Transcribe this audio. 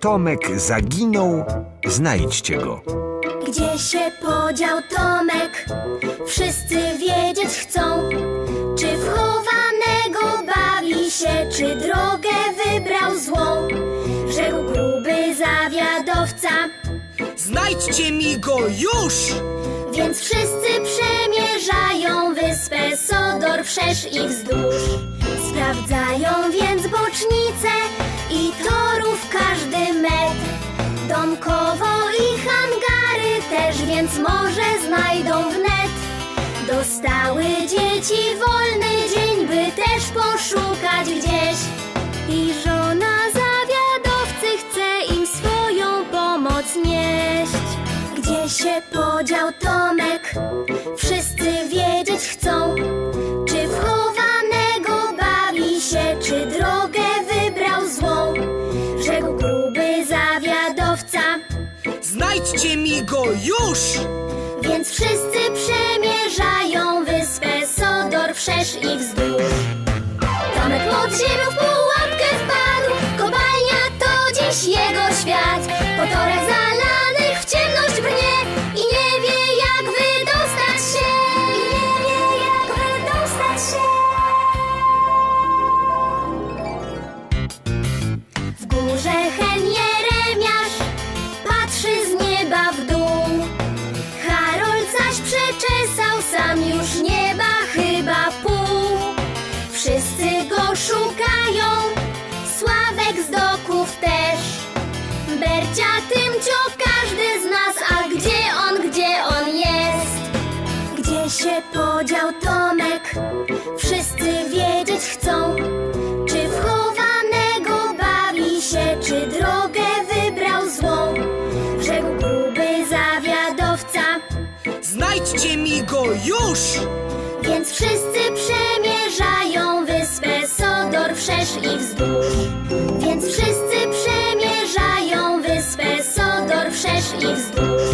Tomek zaginął, znajdźcie go. Gdzie się podział Tomek? Wszyscy wiedzieć chcą. Czy wchowanego bawi się, czy drogę wybrał złą? Rzekł gruby zawiadowca, Znajdźcie mi go już! więc wszyscy przemierzają wyspę Sodor wszerz i wzdłuż. Sprawdzają więc bocznice i torów więc może znajdą wnet. Dostały dzieci wolny dzień, by też poszukać gdzieś. I żona zawiadowcy chce im swoją pomoc nieść. Gdzie się podział Tomek? Wszyscy wiedzieć chcą. Znajdźcie mi go już! więc wszyscy przemierzają wyspę Sodor wszerz i wzdłuż. Tomek pod ziemią w pułapkę wpadł, kopalnia to dziś jego świat. Po torach zalanych w ciemność brnie i nie wie jak wydostać się. I nie wie jak wydostać się. W górze hen sam już nieba chyba pół. Wszyscy go szukają, Sławek z doków też. Bercia Tymcio, każdy z nas, a gdzie on, gdzie on jest? Gdzie się podział Tomek? Znajdźcie mi go już! Więc wszyscy przemierzają wyspę Sodor wszerz i wzdłuż. Więc wszyscy przemierzają wyspę Sodor wszerz i wzdłuż.